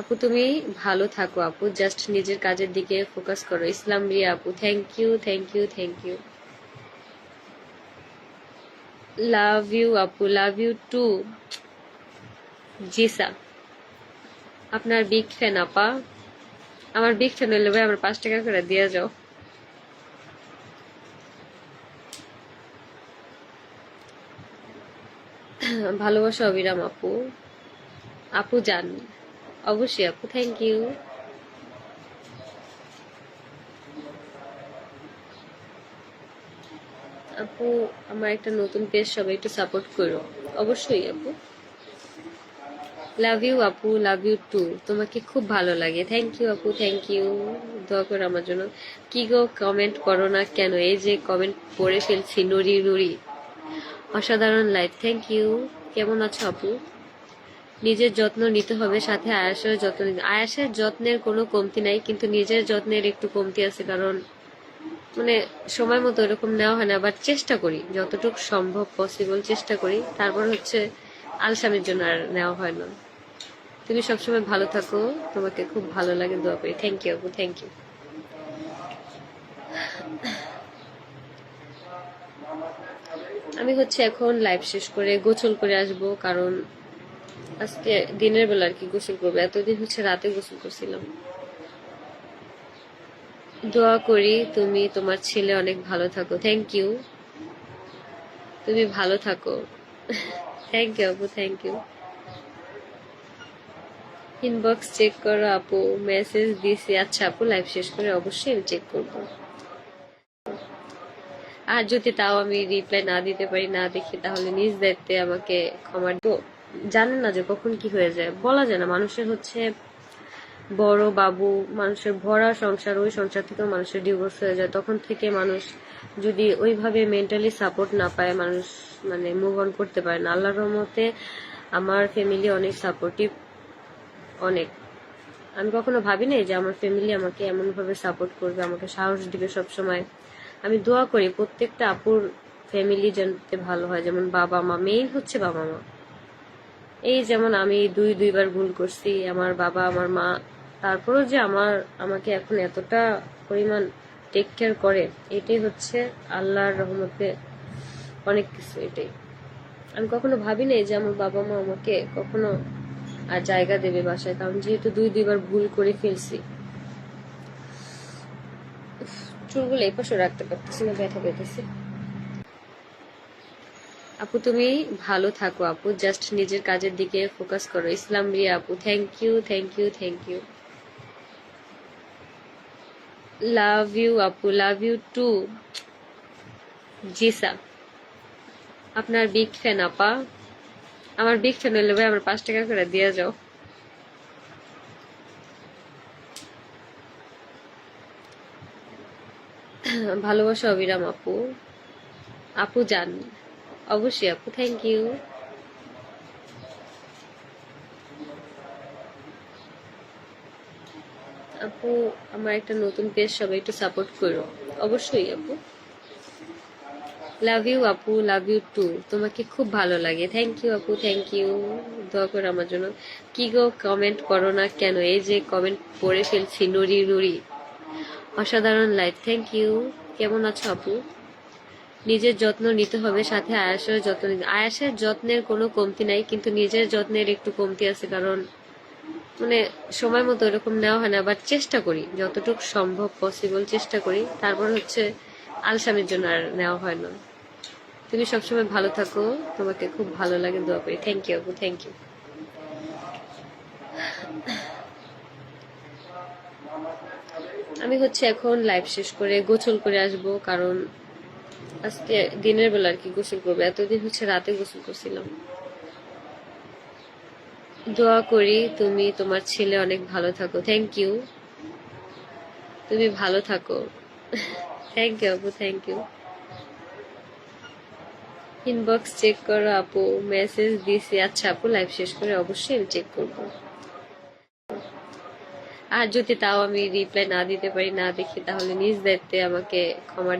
আপু, তুমি ভালো থাকো আপু। জাস্ট নিজের কাজের দিকে ফোকাস করো। ইসলাম রিয়া আপু thank you thank you thank you love you আপু লাভ ইউ টু জি আপনার বিগ ফ্যান আপা। আমার বিগ ফ্যান হইলে ভাই আমার পাঁচ টাকা করে দিয়ে যাও। ভালোবাসা অবিরাম আপু। আপু যান অবশ্যই আপু থ্যাংক ইউ আপু, আমার একটা নতুন পেজ সবাই একটু সাপোর্ট করো। অবশ্যই আপু। লাভ ইউ আপু লাভ ইউ টু তোমাকে খুব ভালো লাগে। থ্যাংক ইউ আপু থ্যাংক ইউ দোয়া করো আমার জন্য। কি গো কমেন্ট করো না কেন? এই যে কমেন্ট পড়ে ফেলছি, নুরি নুরি। অসাধারণ লাইফ থ্যাংক ইউ কেমন আছো আপু? নিজের যত্ন নিতে হবে, সাথে আয়াসের যত্ন নিতে আয়াসের যত্নের কোনো কমতি নাই, কিন্তু নিজের যত্নের একটু কমতি আছে, কারণ মানে সময় মতো এরকম নেওয়া হয় না। বাট চেষ্টা করি, যতটুকু সম্ভব পসিবল চেষ্টা করি। তারপর হচ্ছে আলসামের জন্য আর নেওয়া হয় না। তুমি সবসময় ভালো থাকো, তোমাকে খুব ভালো লাগে, দোয়া করি। থ্যাংক ইউ আপু থ্যাংক ইউ আমি হচ্ছে এখন লাইভ শেষ করে গোসল করে আসব, কারণ আজকে দিনের বেলা আর কি গোসল করব। এতদিন হচ্ছে রাতে গোসল করছিলাম। দোয়া করি তুমি তোমার ছেলে অনেক ভালো থাকো। থ্যাংক ইউ তুমি ভালো থাকো। থ্যাংক ইউ আপু থ্যাংক ইউ ইনবক্স চেক করো, আপু। মেসেজ দিছি। আচ্ছা আপু লাইভ শেষ করে অবশ্যই আমি চেক করব। আর যদি তাও আমি রিপ্লাই না দিতে পারি, না দেখি, তাহলে নিজ দায়িত্বে আমাকে ক্ষমা তো জানেন না যে কখন কি হয়ে যায়। বলা যায় না, মানুষের হচ্ছে বড় বাবু, মানুষের ভরা সংসার, ওই সংসার থেকেও মানুষের ডিভোর্স হয়ে যায়। তখন থেকে মানুষ যদি ওইভাবে মেন্টালি সাপোর্ট না পায়, মানুষ মানে মুভ অন করতে পারে না। আল্লাহর রহমতে আমার ফ্যামিলি অনেক সাপোর্টিভ অনেক। আমি কখনো ভাবিনি যে আমার ফ্যামিলি আমাকে এমনভাবে সাপোর্ট করবে, আমাকে সাহস দিবে সব সময় আমি দোয়া করি প্রত্যেকটা আপুর ফ্যামিলি যাতে ভালো হয়। যেমন বাবা মা মেইন হচ্ছে বাবা মা এই যেমন আমি দুই, দুইবার ভুল করছি, আমার বাবা, আমার মা, তারপরেও যে আমার, আমাকে এখন এতটা পরিমাণ টেক কেয়ার করে, এটাই হচ্ছে আল্লাহর রহমতে অনেক কিছু এটাই। আমি কখনো ভাবি নাই যে আমার বাবা মা আমাকে কখনো আর জায়গা দেবে বাসায়, কারণ যেহেতু দুই, দুইবার ভুল করে ফেলছি। চুলগুলো এই পাশে রাখতে পারতেছি না, ব্যথা পেতেছি। আপু, তুমি ভালো থাকো আপু। জাস্ট নিজের কাজের দিকে ফোকাস করো। ইসলাম রিয়া আপু thank you thank you thank you love you আপু লাভ ইউ টু জি আপনার বিগ ফ্যান আপা। আমার বিগ ফ্যান হইলে ভাই আমার পাঁচ টাকা করে দিয়ে যাও। ভালোবাসা অবিরাম আপু। আপু যান। অবশ্যই আপু থ্যাংক ইউ আপু, আমার একটা নতুন পেজ সবাই একটু সাপোর্ট করো। অবশ্যই আপু। লাভ ইউ আপু লাভ ইউ টু তোমাকে খুব ভালো লাগে। থ্যাংক ইউ আপু থ্যাংক ইউ দোয়া করো আমার জন্য। কি গো কমেন্ট করো না কেন? এই যে কমেন্ট পড়ে ফেলছি, নুরি নুরি। অসাধারণ লাইফ থ্যাংক ইউ কেমন আছো আপু? নিজের যত্ন নিতে হবে, সাথে আয়াসের যত্ন নিতে আয়াসের যত্নের কোনো কমতি নাই, কিন্তু নিজের যত্নের একটু কমতি আছে, কারণ মানে সময় মতো এরকম নেওয়া হয় না বাট চেষ্টা করি, যতটুকু সম্ভব পসিবল চেষ্টা করি। তারপর হচ্ছে আলসামের জন্য আর নেওয়া হয় না। তুমি সবসময় ভালো থাকো, তোমাকে খুব ভালো লাগে, দোয়া করি। থ্যাংক ইউ আপু থ্যাংক ইউ আমি হচ্ছে এখন লাইভ শেষ করে গোসল করে আসব, কারণ আজকে দিনের বেলা আর কি গোসল করব। এতদিন হচ্ছে রাতে গোসল করছিলাম। দোয়া করি তুমি তোমার ছেলে অনেক ভালো থাকো। থ্যাংক ইউ তুমি ভালো থাকো। থ্যাংক ইউ আপু থ্যাংক ইউ ইনবক্স চেক করো, আপু। মেসেজ দিছি। আচ্ছা আপু লাইভ শেষ করে অবশ্যই আমি চেক করব। আর যদি তাও আমি রিপ্লাই না দিতে পারি, না দেখি, তাহলে নিজ দায়িত্বে আমাকে ক্ষমা